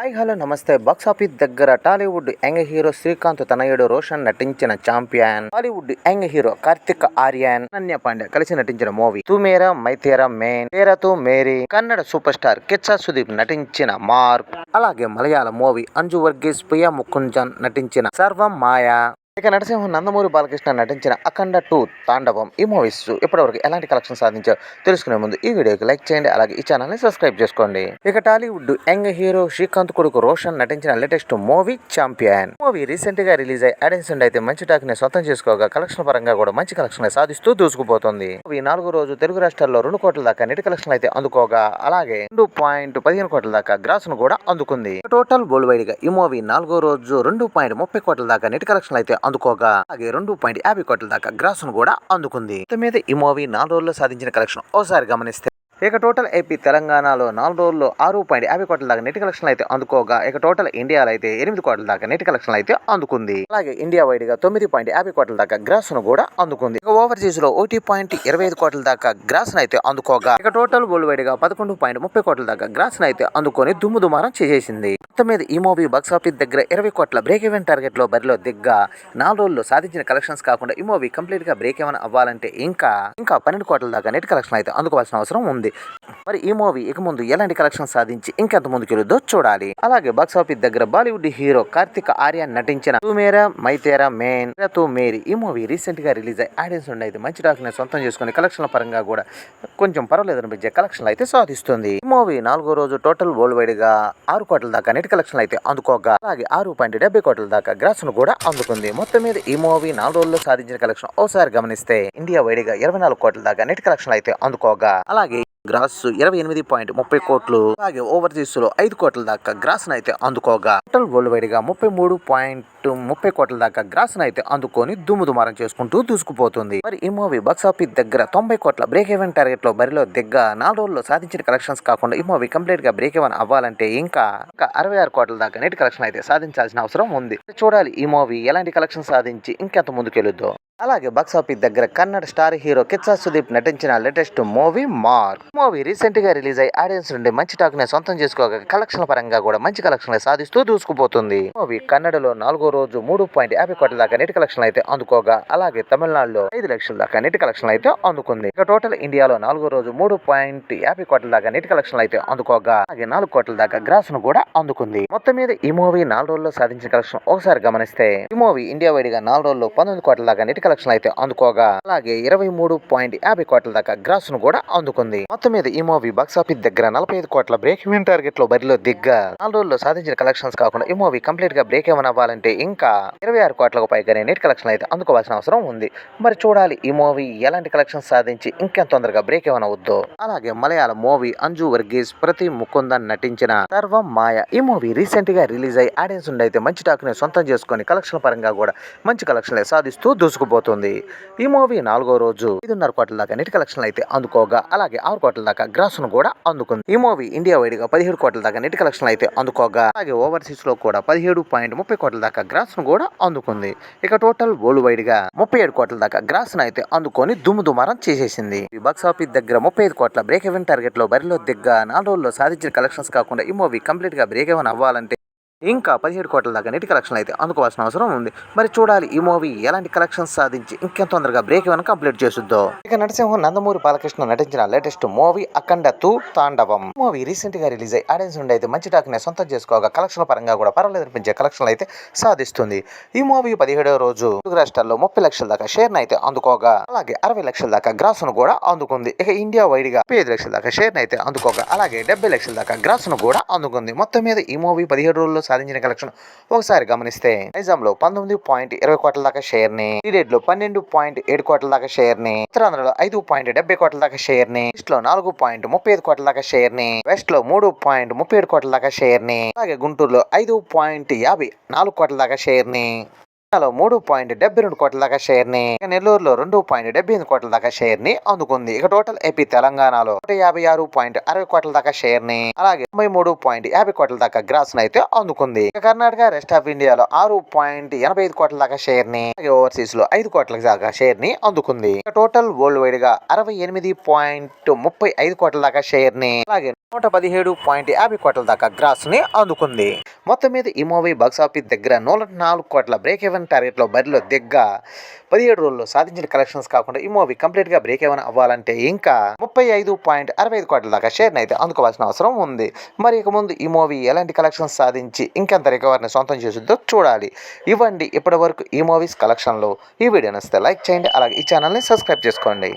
Hi hello నమస్తే. Box office దగ్గర Tollywood young hero Srikanth తనయుడు రోషన్ నటించిన Champion. Tollywood young hero Kartik Aaryan Ananya Panday కలిసి నటించిన movie Tu Mera Mera Main Tera Main Meri Kannada super star Kichcha Sudeep నటించిన Mark. అలాగే మలయాళ movie Anju Varghese Priya ముకుంజన్ నటించిన సర్వం మాయా. ఇక నరసింహ నందమూరి బాలకృష్ణ నటించిన అఖండ టూ తాండవం ఈ మూవీస్ ఇప్పటివరకు ఎలాంటి కలెక్షన్ సాధించారో తెలుసుకునే ముందు ఈ వీడియోకి లైక్ చేయండి అలాగే ఈ ఛానల్ని సబ్స్క్రైబ్ చేసుకోండి. ఇక టాలీవుడ్ యంగ్ హీరో శ్రీకాంత్ కొడుకు రోషన్ నటించిన లేటెస్ట్ మూవీ ఛాంపియన్. మూవీ రీసెంట్గా రిలీజ్ అయ్యి ఆడియన్స్ అయితే మంచి టాక్ని సొంతం చేసుకోగా కలెక్షన్ పరంగా కూడా మంచి కలెక్షన్ సాధిస్తూ దూసుకుపోతుంది. మూవీ నాలుగో రోజు తెలుగు రాష్ట్రాల్లో రెండు కోట్ల దాకా నెట్ కలెక్షన్ అయితే అందుకోగా అలాగే రెండు పాయింట్ పదిహేను కోట్ల దాకా గ్రాస్ను కూడా అందుకుంది. టోటల్ వరల్డ్ వైడ్గా ఈ మూవీ నాలుగో రోజు రెండు పాయింట్ ముప్పై కోట్ల దాకా నెట్ కలెక్షన్ అయితే అందుకోగా అలాగే రెండు పాయింట్ యాభై కోట్ల దాకా గ్రాసును కూడా అందుకుంది. మీద ఈ మూవీ నాలుగు రోజుల్లో సాధించిన కలెక్షన్. ఓసారి గమనిస్తే ఇక టోటల్ ఏపీ తెలంగాణలో నాలుగు రోజుల్లో ఆరు పాయింట్ యాభై కోట్ల దాకా నెట్ కలెక్షన్ అయితే అందుకోగా ఇక టోటల్ ఇండియాలో అయితే ఎనిమిది కోట్ల దాకా నెట్ కలెక్షన్ అయితే అందుకుంది. అలాగే ఇండియా వైడ్గా తొమ్మిది పాయింట్ యాభై కోట్ల దాకా గ్రాస్ను కూడా అందుకుంది. ఇక ఓవర్సీస్లో ఒకటి పాయింట్ ఇరవై ఐదు కోట్ల దాకా గ్రాస్ అయితే అందుకోగా ఇక టోటల్ వరల్డ్ వైడ్గా పదకొండు పాయింట్ ముప్పై కోట్ల దాకా గ్రాస్ అయితే అందుకొని దుమ్ము దుమారం చేసేసింది. మొత్తం మీద ఈ మూవీ బాక్స్ ఆఫీస్ దగ్గర ఇరవై కోట్ల బ్రేక్ ఈవెన్ టార్గెట్లో బరిలో దిగ్గా నాలుగు రోజుల్లో సాధించిన కలెక్షన్స్ కాకుండా ఈ మూవీ కంప్లీట్గా బ్రేక్ ఏమైనా అవ్వాలంటే ఇంకా ఇంకా పన్నెండు కోట్ల దాకా నెట్ కలెక్షన్ అయితే అందుకోవాల్సిన అవసరం ఉంది. మరి ఈ మూవీ ఇక ముందు ఎలాంటి కలెక్షన్ సాధించి ఇంకెంత ముందుకెళ్ళుద్దో చూడాలి. అలాగే బాక్స్ ఆఫీస్ దగ్గర బాలీవుడ్ హీరో కార్తిక్ ఆర్య నటించిన తుమేరా మైతేరా మేన్ తూ మేరీ ఈ మూవీ రీసెంట్గా రిలీజ్ అయ్యి ఆడియన్స్ నుండి అయితే మంచి డాక్టర్ సొంతం చేసుకుని కలెక్షన్ల పరంగా కూడా కొంచెం పర్వాలేదు అనిపించే కలెక్షన్లు అయితే సాధిస్తుంది. ఈ మూవీ నాలుగో రోజు టోటల్ వరల్డ్ వైడ్గా ఆరు కోట్ల దాకా నెట్ కలెక్షన్లు అయితే అందుకోగా అలాగే ఆరు పాయింట్ డెబ్బై కోట్ల దాకా గ్రాస్ను కూడా అందుకుంది. మొత్తం మీద ఈ మూవీ నాలుగు రోజుల్లో సాధించిన కలెక్షన్ ఒకసారి గమనిస్తే ఇండియా వైడ్గా ఇరవై నాలుగు కోట్ల దాకా నెట్ కలెక్షన్లు అయితే అందుకోగా అలాగే గ్రాస్ ఇరవై ఎనిమిది పాయింట్ ముప్పై కోట్లు. అలాగే ఓవర్సీస్లో ఐదు కోట్ల దాకా గ్రాస్ అయితే అందుకోగా. టోటల్ వరల్డ్ వైడ్గా ముప్పై మూడు పాయింట్ ముప్పై కోట్ల దాకా గ్రాస్ అయితే అందుకొని దుమ్ము దుమారం చేసుకుంటూ దూసుకుపోతుంది. మరి ఈ మూవీ బాక్స్ ఆఫీస్ దగ్గర తొంభై కోట్ల బ్రేక్ ఈవెన్ టార్గెట్లో బరిలో దిగ్గ నాలుగు రోజుల్లో సాధించిన కలెక్షన్స్ కాకుండా ఈ మూవీ కంప్లీట్గా బ్రేక్ ఈవెన్ అవ్వాలంటే ఇంకా ఇంకా అరవై ఆరు కోట్ల దాకా నెట్ కలెక్షన్ అయితే సాధించాల్సిన అవసరం ఉంది. చూడాలి ఈ మూవీ ఎలాంటి కలెక్షన్ సాధించి ఇంకెంత ముందుకెళ్ళుద్దో అలాగే బాక్స్ ఆఫీస్ దగ్గర కన్నడ స్టార్ హీరో కిత్సా సుదీప్ నటించిన లేటెస్ట్ మూవీ మార్క్ మూవీ రీసెంట్గా రిలీజ్ అయ్యి ఆడియన్స్ నుండి మంచి టాక్ని సొంతం చేసుకోగా కలెక్షన్ పరంగా కూడా మంచి కలెక్షన్ సాధిస్తూ దూసుకుపోతుంది. మూవీ కన్నడలో నాలుగో రోజు మూడు పాయింట్ యాభై కోట్ల దాకా నెట్ కలెక్షన్ అయితే అందుకోగా అలాగే తమిళనాడులో ఐదు లక్షల దాకా నెట్ కలెక్షన్ అయితే అందుకుంది. ఇక టోటల్ ఇండియాలో నాలుగో రోజు మూడు పాయింట్ యాభై కోట్ల దాకా నెట్ కలెక్షన్ అయితే అందుకోగా అలాగే నాలుగు కోట్ల దాకా గ్రాస్ను కూడా అందుకుంది. మొత్తం మీద ఈ మూవీ నాలుగు రోజుల్లో సాధించిన కలెక్షన్ ఒకసారి గమనిస్తే ఈ మూవీ ఇండియా వైడ్గా నాలుగు రోజుల్లో పంతొమ్మిది కోట్ల దాకా నెట్ కలెక్షన్ అయితే అందుకోగా. అలాగే ఇరవై మూడు పాయింట్ యాభై కోట్ల దాకా గ్రాస్ను కూడా అందుకుంది. మొత్తం మీద ఈ మూవీ బాక్స్ ఆఫీస్ దగ్గర నలభై ఐదు కోట్ల బ్రేక్ ఈవెన్ టార్గెట్లో బరిలో దిగ్గా. నాలుగు రోజుల్లో సాధించిన కలెక్షన్స్ కాకుండా ఈ మూవీ కంప్లీట్గా బ్రేక్ ఏమని అవ్వాలంటే ఇంకా ఇరవై ఆరు కోట్లకు పైగానే నెట్ కలెక్షన్ అయితే అందుకోవాల్సిన అవసరం ఉంది. మరి చూడాలి ఈ మూవీ ఎలాంటి కలెక్షన్ సాధించి ఇంకెంత తొందరగా బ్రేక్ ఏమైనా అవుద్దో. అలాగే మలయాళం మూవీ అంజు వర్గీస్ ప్రతి ముకుందన్ నటించిన సర్వం మాయ ఈ మూవీ రీసెంట్గా రిలీజ్ అయ్యి ఆడియన్స్ నుండి అయితే మంచి టాక్ని సొంతం చేసుకొని కలెక్షన్ పరంగా కూడా మంచి కలెక్షన్లే సాధిస్తూ దూసుకుపోతుంది. ఈ మూవీ నాలుగో రోజు ఐదున్నర కోట్ల దాకా నెట్ కలెక్షన్ అయితే అందుకోగా అలాగే ఆరు కోట్ల దాకా గ్రాస్ను కూడా అందుకుంది. ఈ మూవీ ఇండియా వైడ్గా పదిహేడు కోట్ల దాకా నెట్ కలెక్షన్ అయితే అందుకోగా అలాగే ఓవర్సీస్లో కూడా పదిహేడు పాయింట్ ముప్పై కోట్ల దాకా గ్రాస్ను కూడా అందుకుంది. ఇక టోటల్ వరల్డ్ వైడ్గా ముప్పై ఏడు కోట్ల దాకా గ్రాస్ను అయితే అందుకొని దుమ్ము దుమారం చేసేసింది. ఈ బాక్స్ ఆఫీస్ దగ్గర ముప్పై ఐదు కోట్ల బ్రేక్ ఎవెన్ టార్గెట్లో బరిలో దిగ్గా నాలుగు రోజుల్లో సాధించిన కలెక్షన్స్ కాకుండా ఈ మూవీ కంప్లీట్గా బ్రేక్ ఎవెన్ అవ్వాలంటే ఇంకా పదిహేడు కోట్ల దాకా నెట్ కలెక్షన్ అయితే అందుకోవాల్సిన అవసరం ఉంది. మరి చూడాలి ఈ మూవీ ఎలాంటి కలెక్షన్స్ సాధించి ఇంకెంత తొందరగా బ్రేక్ ఏమైనా కంప్లీట్ చేసుద్దో ఇక నరసింహం నందమూరి బాలకృష్ణ నటించిన latest movie Akhanda two Thandavam. Movie రీసెంట్గా రిలీజ్ అయ్యి ఆడియన్స్ నుండి అయితే మంచి టాక్ని సొంతం చేసుకోగా కలెక్షన్ పరంగా కూడా పర్వాలేదు అనిపించే కలెక్షన్లు అయితే సాధిస్తుంది. ఈ మూవీ పదిహేడవ రోజు తెలుగు రాష్ట్రాల్లో ముప్పై లక్షల దాకా షేర్ అయితే అందుకోగా అలాగే అరవై లక్షల దాకా గ్రాస్ను కూడా అందుకుంది. ఇక ఇండియా వైడ్గా ఐదు లక్షల దాకా షేర్ అయితే అందుకోగా అలాగే డెబ్బై లక్షల దాకా గ్రాస్ను కూడా అందుకుంది. మొత్తం మీద ఈ మూవీ పదిహేడు రోజుల్లో సాధించిన కలెక్షన్ ఒకసారి గమనిస్తే నైజాంలో పంతొమ్మిది పాయింట్ ఇరవై కోట్ల దాకా షేర్ని పీరియడ్లో పన్నెండు పాయింట్ ఏడు కోట్ల దాకా షేర్ని ఉత్తరాంధ్రలో ఐదు పాయింట్ డెబ్బై కోట్ల దాకా షేర్ని ఈస్ట్లో నాలుగు పాయింట్ ముప్పై ఐదు కోట్ల దాకా షేర్ని వెస్ట్లో మూడు పాయింట్ ముప్పై ఏడు కోట్ల దాకా షేర్ని అలాగే గుంటూరులో ఐదు పాయింట్ యాభై నాలుగు కోట్ల దాకా షేర్ని. లో మూడు పాయింట్ డెబ్బై రెండు కోట్ల దాకా షేర్ని నెల్లూరులో రెండు పాయింట్ డెబ్బై ఎనిమిది కోట్ల దాకా షేర్ని అందుకుంది. ఇక టోటల్ ఏపీ తెలంగాణలో నూట యాభై ఆరు పాయింట్ అరవై కోట్ల దాకా షేర్ని అలాగే తొంభై మూడు పాయింట్ యాభై కోట్ల దాకా గ్రాస్ని అయితే అందుకుంది. ఇక కర్ణాటక రెస్ట్ ఆఫ్ ఇండియాలో ఆరు పాయింట్ ఎనభై ఐదు కోట్ల దాకా షేర్ని అలాగే ఓవర్సీస్లో ఐదు కోట్ల దాకా షేర్ని అందుకుంది. ఇక టోటల్ వరల్డ్ వైడ్గా అరవై ఎనిమిది పాయింట్ ముప్పై ఐదు కోట్ల దాకా షేర్ని అలాగే నూట పదిహేడు పాయింట్ యాభై కోట్ల దాకా గ్రాస్ని అందుకుంది. మొత్తం మీద ఈ మూవీ బాక్స్ ఆఫీస్ దగ్గర నూట నాలుగు కోట్ల బ్రేక్ ఎవెన్ టార్గెట్ టార్గెట్లో బరిలో దిగ్గ పదిహేడు రోజుల్లో సాధించిన కలెక్షన్స్ కాకుండా ఈ మూవీ కంప్లీట్గా బ్రేక్ ఏమైనా అవ్వాలంటే ఇంకా ముప్పై ఐదు పాయింట్ అరవై ఐదు కోట్ల దాకా షేర్ని అయితే అందుకోవాల్సిన అవసరం ఉంది. మరి ఇక ముందు ఈ మూవీ ఎలాంటి కలెక్షన్స్ సాధించి ఇంకెంత రికవర్ని సొంతం చేసిందో చూడాలి. ఇవ్వండి. ఇప్పటి వరకు ఈ మూవీస్ కలెక్షన్లో ఈ వీడియో నచ్చితే లైక్ చేయండి. అలాగే ఈ ఛానల్ని సబ్స్క్రైబ్ చేసుకోండి.